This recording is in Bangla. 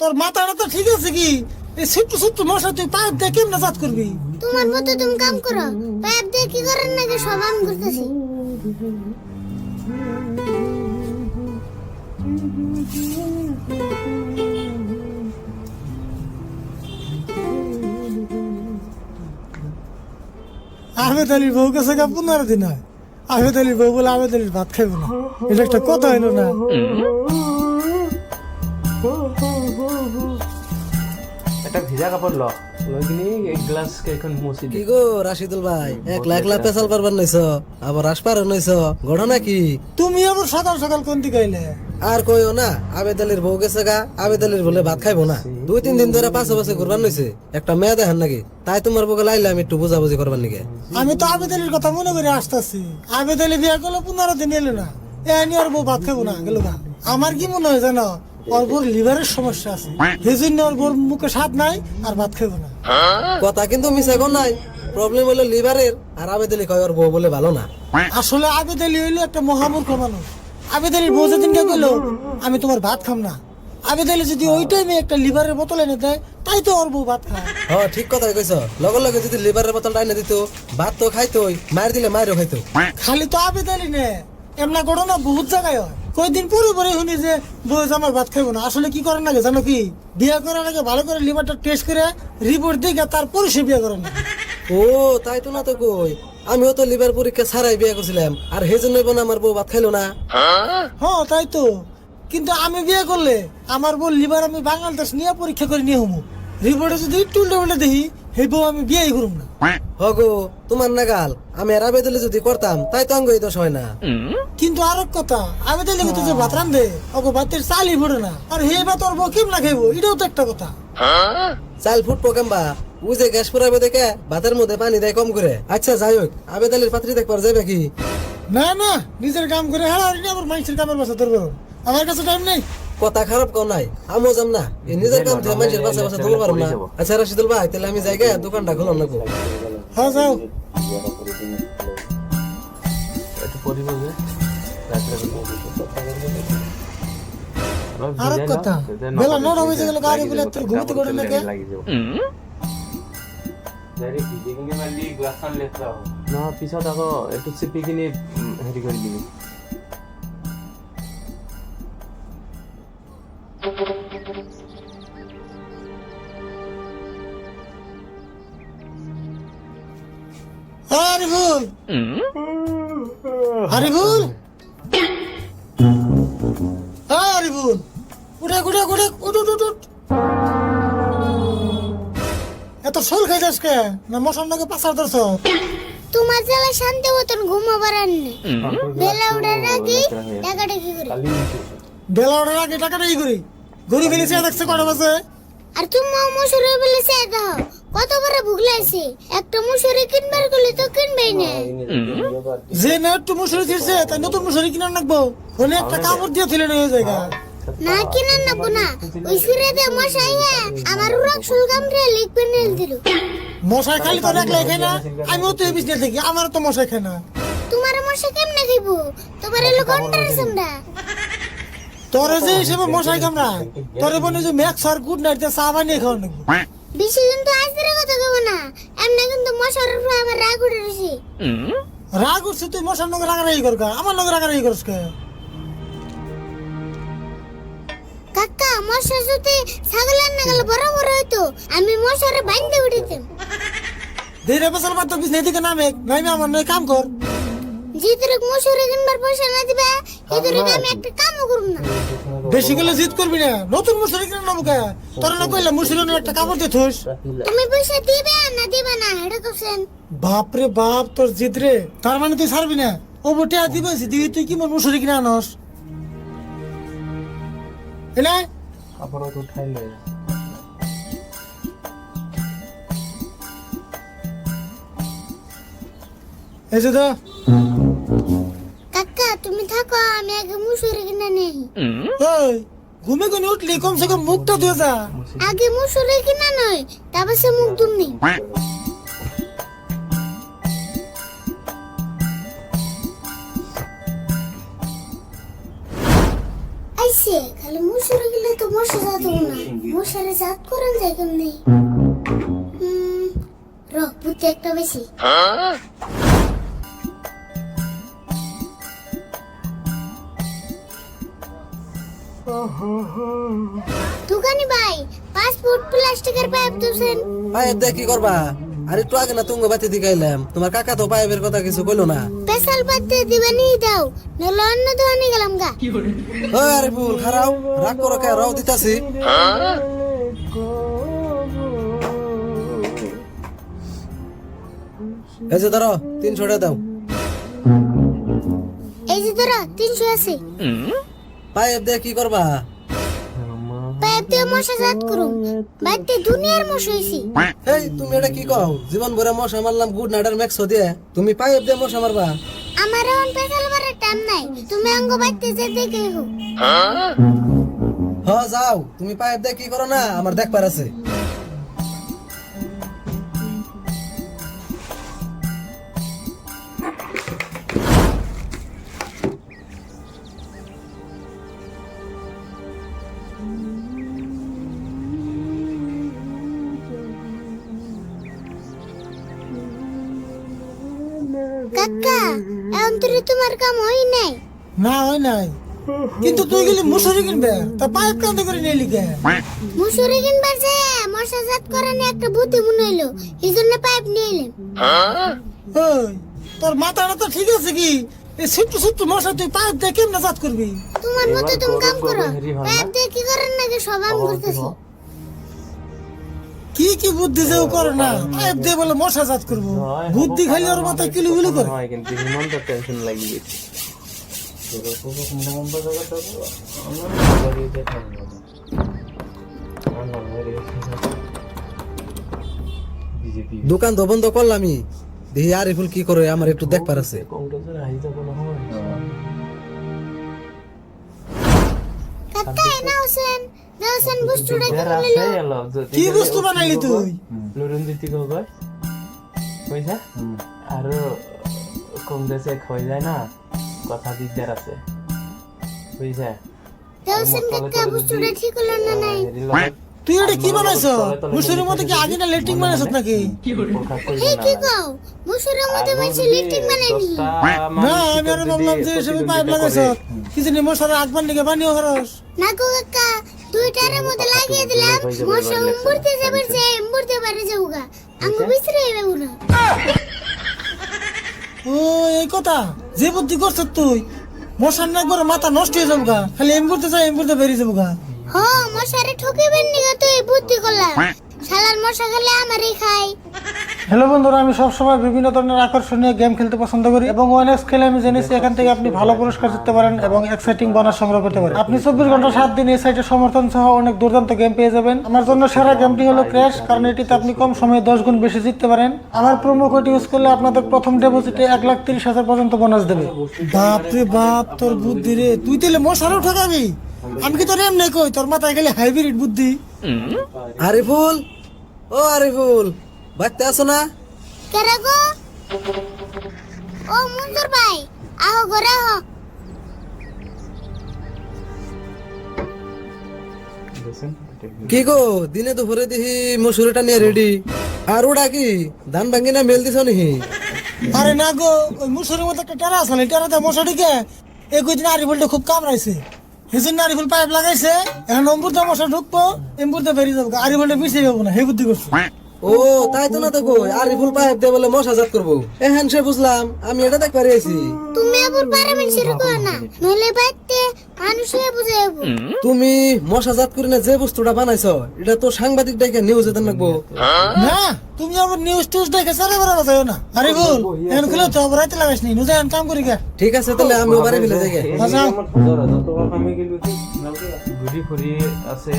তোর মাথাটা তো ঠিক আছে কি? এই ছোট্ট ছোট্ট মশা তুই পাইপ দিয়ে কেমনে জাত করবি? তোমার মতো তুমি কাম করো। পাইপ দিয়ে কি করেন নাকি? সব আমি করতেছি। আহমেদ আলীর বউ কাছে গা পনেরো দিন হয়। আহমেদ আলীর বউ বলে আহমেদ আলীর ভাত খাইব না। এটা একটা কথা হইল না। একটা ভিজা কাপড় ল। এক গ্লাস এখন মুছি কি দি গো রাশিদুল ভাই? এক লাখ লাখ পেশাল পারবার নইছ আবার আসপার নইছ ঘটনা কি তুমি আবার সকাল সকাল কোন দিকে আইলে? আর কইও না বউ গেছে গা বলে ভাত খাইবো না। দুই তিন দিন ধরে পাশে পাশে ঘুরবার নইছে একটা মেয়ে দেখেন নাকি? তাই তোমার বউকে লাইলাম একটু বুঝাবুঝি করবার নাকি। আমি তো আবেদ আলীর কথা মনে করে আসতেছি। আবেদ আলী বিয়ে করলে পনেরো দিন এলো না। এ আনি আর বউ ভাত খাব না গেল আমার কি মনে হয় জানো? ওর বোর লিভারের সমস্যা আছে। ওর বোর মুখে স্বাদ নাই আর ভাত খাব না। কথা কিন্তু মিশে গো নাই। প্রবলেম হলো লিভারের আর আবেদ আলী কয় ওর বউ বলে ভালো না। আসলে আবেদ আলী হইল একটা মহামূর্খ মানুষ। আবেদ আলীর বউ যেদিনকে গেলো আমি তোমার ভাত খাম না। আবেদ আলী যদি ওই টাইমে একটা লিভারের বোতল এনে দেয় তাই তো ওর বউ ভাত খায়। হ ঠিক কথাই কইছ। লগে লগে যদি লিভারের বোতলটা এনে দিত ভাত তো খাইতোই মার দিলে মাইরও খাইতো। খালি তো আবেদ আলী নে। এমনা ঘটনা বহুত জায়গায় হয়। কয়দিন পরে পরে শুনি যে বউ আমার ভাত খাইবো না। আসলে কি করেন নাকি জানো কি? বিয়ে করার আগে ভালো করে লিভারটা টেস্ট করে রিপোর্ট দিয়ে তারপরে সে বিয়ে করেন ও তাই তো না তো কই। আমিও তো লিভার পরীক্ষা ছাড়াই বিয়ে করছিলাম আর সেই জন্যই বোন আমার বউ ভাত খাইলো না। হ্যাঁ? তাই তো। কিন্তু আমি বিয়ে করলে আমার বউ লিভার আমি বাংলাদেশ নিয়ে পরীক্ষা করে নিয়ে হমু। রিপোর্টে যদি একটু উল্টে উল্টে দেখি বউ আমি বিয়েই করুম না। হগো তোমার নাগাল আমি আর আবেদলে যদি করতাম তাই তো অঙ্গ দোষ হয় না। কিন্তু আর এক কথা আমি তো যে ভাত রান্ধে ওকে ভাতের চালই পড়ে না। আর হে ভাত ওর বউ কেমন খাইবো? এটাও তো একটা কথা। চাল ফুট পোকাম্বা ও যে গ্যাস পুরাবে দেখে ভাতের মধ্যে পানি দেয় কম করে। আচ্ছা যাই হোক আবেদালির পাত্রী দেখবার যাবে কি? না না নিজের কাম করে হ্যাঁ আবার মানুষের কামের বাসা ধরবো। আমার কাছে টাইম নেই। কথা খারাপ কও নাই আমিও যাম না। নিজের কাম থেকে মানুষের বাসা বাসা ধরতে পারব না আচ্ছা রাশিদুল ভাই তাহলে আমি যাই গে, দোকানটা খুলাম লাগবো। হ্যাঁ যাও। একটু পরিব যে রাত্রে আর এক কথা। বেলা নটা বেজে গেল গাড়ি বলে তোর ঘুমতে করে নাকি? না পিছত আকৌ এইটো চিপি কিনি হেৰি কৰি দিবি। আরিফুল আরিফুল আরিফুল উঠে উঠে উঠে উঠ উঠ উঠ উঠ। এত সোল খাইছিস কে? না মশার নাকি পাশার ধরছ? তোমার জেলা শান্তি মতন ঘুমাবার আনলে বেলা উঠার আগে টাকাটা কি করি? বেলা ওঠার আগে টাকাটা ই করি? ঘুরি ফিরে চেয়ে দেখছে কটা বাজে? আর তুমি মুসুরি বলে সে দাও। কত বড় ভুগ লাগছে? একটা মুসুরি কিনবার করলে তো কিনবেই না। যে না একটু মুসুরি ছিড়ছে তাই নতুন মুসুরি কিনে রাখব ফোনে একটা কাপড় দিয়ে তুলে নিয়ে জায়গা না কিনে নেব না। ওই সুরে দে মশাই হ্যাঁ আমার উড়াক সুলগাম রে লিখবে নেল দিল। মশাই খালি তো রাখলে খাই না আমিও তো এই বিজনেস দেখি আমার তো মশাই খাই না। তোমার মশা কেমনে খাইবো? তোমার এলো ঘণ্টার সামরা তোরে যে হিসেবে মশাই কামড়া তোরে বলে যে ম্যাক্স আর গুড নাইট দিয়ে চা বানিয়ে খাওয়া নাকি? বেশি কিন্তু আজকের কথা কব না। এমনি কিন্তু মশার উপরে আমার রাগ উঠে রয়েছে। রাগ উঠছে তুই মশার নগর রাগারাগি করকা আমার নগর রাগারাগি করস কে? কাকা মশা যদি ছাগলের নাগাল বড় বড় হইতো। আমি মশারে বাইন্দে উঠিতাম। ধীরে বাদ তো বিজনেস দিকে নামে নামে আমার নয় কাম কর। জিতরে মশুরি কিনবার পয়সা না দিবা এদরে আমি একটা কামও করব না। বেশি গেলে জিত করবি না নতুন মুসুরি কিনে নেব কে? তোর না কইলে মুসুরি একটা কাপড় থুস। তুমি পয়সা দিবে না দিবে না হেডে বাপ রে বাপ তোর জিত রে। তার মানে তুই ছাড়বি না। ও বটে আর দিবে দিবি তুই কি মন মুসুরি কিনে আনস? এলে? কাপড়ত উঠাই লৈ যা। এই যে তো কাকা থাকো আমি আগে মুসুরি কিনে নেই। ওই ঘুমে কোনে উঠলি কমসে কম মুখটা ধুয়ে যা। আগে মুসুরি কিনা নয় তারপর সে মুখ দুমনি আইসে খালি মুসুরি গেলে তো মশা জাত না। মশারে জাত করেন যায় কেমনি? হুম, র বুদ্ধি একটা বেশি। দোকানি ভাই পাঁচ ফুট প্লাস্টিকের পাইপ দিয়েছেন পাইপ কি করবা? আর একটু আগে না তুঙ্গ বাতি দিকাইলাম তোমার কাকা তো পাইপের কথা কিছু কইলো না। পেশাল পাতে দিবেনি দাও নলে অন্য দোকানে গেলাম গা। ও আরে ফুল খারাও রাগ করো কে? রাও দিতাছি। এই যে ধরো তিনশো টাকা দাও। এই যে ধরো তিনশো আছে। পাইপ দিয়ে কি করবা? পাইপ দিয়ে মশা জাত করুন বাড়িতে দুনিয়ার মশা হয়েছি এই তুমি এটা কি কও? জীবন ভরে মশা মারলাম গুড ম্যাক্স দিয়ে তুমি পাইপ দিয়ে মশা মারবা। আমার এখন পেশাল বারের টাইম নাই। তুমি অঙ্গ বাড়িতে যে দেখে হো হ যাও। তুমি পাইপ দিয়ে কি করো না? আমার দেখবার আছে। কাকা এখন তোরে তোমার কাম হয় নাই। না হয় নাই। কিন্তু তুই গেলি মুসুরি কিনবে তা পাইপ কান্দে করে নিয়ে লিখে মুসুরি কিনবার যে মশা জাত করানি একটা বুদ্ধি মনে হইল এই জন্য পাইপ নিয়ে এলাম। তোর মাথাটা তো ঠিক আছে কি? এই ছোট্ট ছোট্ট মশা তুই পাইপ দিয়ে কেমনে জাত করবি? তোমার মতো তুমি কাম করো না? পাইপ দিয়ে কি করেন নাকি সব আমি করতেছি কি কি বুদ্ধি যে ও করে না? পাইপ দিয়ে বলে মশা জাত করব। বুদ্ধি খালি ওর মাথায় কিলু বিলু করে কিন্তু হিমন্ত টেনশন লাগি গেছে দোকান তো বন্ধ করলামই। দেখি আরিফুল কি করে আমার একটু দেখবার আছে। কংগ্রেসের কি বস্তু বানাইলি তুই? নুরুন দিতি গগৈ বুঝছা আৰু খৈ যায় না কথা দিগদার আছে। বুঝছা? তুই এটা কি বানাইছ? মুসুরির মধ্যে কি আগে না লেট্রিন বানাইছ নাকি? কি কও? মুসুরের মধ্যে আৰু মাইছে যদি বানাইনি না আমি আরও ভাবলাম যে সবই পাইপ লাগাইছ কি জানি মশার আগবার লিগে বানিও খরচ। না গো কাকা দুইটার মধ্যে লাগিয়ে দিলাম। মশা উম্বুরতে যাবে যে উম্বুরতে পারে যাওগা আমি বিছরে যাব না ও এই কথা যে বুদ্ধি করছ তুই মশার না করে মাথা নষ্ট হয়ে যাব গা খালি এমবুরতে যাই এমবুরতে বেরিয়ে যাব গা হ মশারে ঠকিবেন নিগা তো এই বুদ্ধি করলাম। শালার মশা খালি আমারই খাই হ্যালো বন্ধুরা আমি সবসময় বিভিন্ন ধরনের আকর্ষণীয় গেম খেলতে পছন্দ করি এবং ওয়ানেক্স খেলে আমি জেনেছি এখান থেকে আপনি ভালো পুরস্কার জিততে পারেন এবং এক্সাইটিং বোনাস সংগ্রহ করতে পারেন। আপনি চব্বিশ ঘণ্টা সাত দিন এই সাইটের সমর্থন সহ অনেক দুর্দান্ত গেম পেয়ে যাবেন। আমার জন্য সেরা গেমটি হলো ক্র্যাশ কারণ এটিতে আপনি কম সময়ে দশ গুণ বেশি জিততে পারেন। আমার প্রোমো কোড ইউজ করলে আপনাদের প্রথম ডেপোজিটে এক লাখ তিরিশ হাজার পর্যন্ত বোনাস দেবে। বাপ রে বাপ তোর বুদ্ধি রে। তুই তাহলে মশারও ঠকাবি আমি কি তোর এমনি কই? তোর মাথায় গেলে হাইব্রিড বুদ্ধি। আরিফুল ও আরিফুল। বাড়তে আসো না? কেরা গো? ও মঞ্জুর ভাই আহো ঘরে আহো। কি গো দিনে দুপুরে দেখি মসুরিটা নিয়ে রেডি আর ওটা কি ধান ভাঙ্গি না মেল দিছ নিহি আরে না গো ওই মুসুরের মধ্যে একটা টেরা আছে না টেরাতে মশা ঢুকে এই কদিন আরিফুলটা খুব কামড়াইছে। সেই জন্য আরিফুল পাইপ লাগাইছে এখন অম্বুরতে মশা ঢুকবো এম্বুরতে বেরিয়ে যাব আরিফুলটা মিশে যাব না হে বুদ্ধি করছে। ও তাই তো না তো কই? আরিফুল পাইপ দিয়ে বলে মশা জাত করব। এহেন সে বুঝলাম আমি এটা দেখ পারিয়েছি তুমি আবার পারে মানুষের কো না? নইলে বাইতে মানুষে বুঝে যাব। তুমি মশা জাত করে না যে বস্তুটা বানাইছ এটা তো সাংবাদিক ডাইকে নিউজে দেন লাগবো। না তুমি আবার নিউজ টিউজ দেখে সারা বেড়া বাজাও না। আরিফুল এখন খুলে তো আবার লাগাইস নি নুজে কাম করি গে। ঠিক আছে তাহলে আমিও বাড়ি ফেলে যাই গে। কামি গেলো ঘূৰি ফুৰি আছে।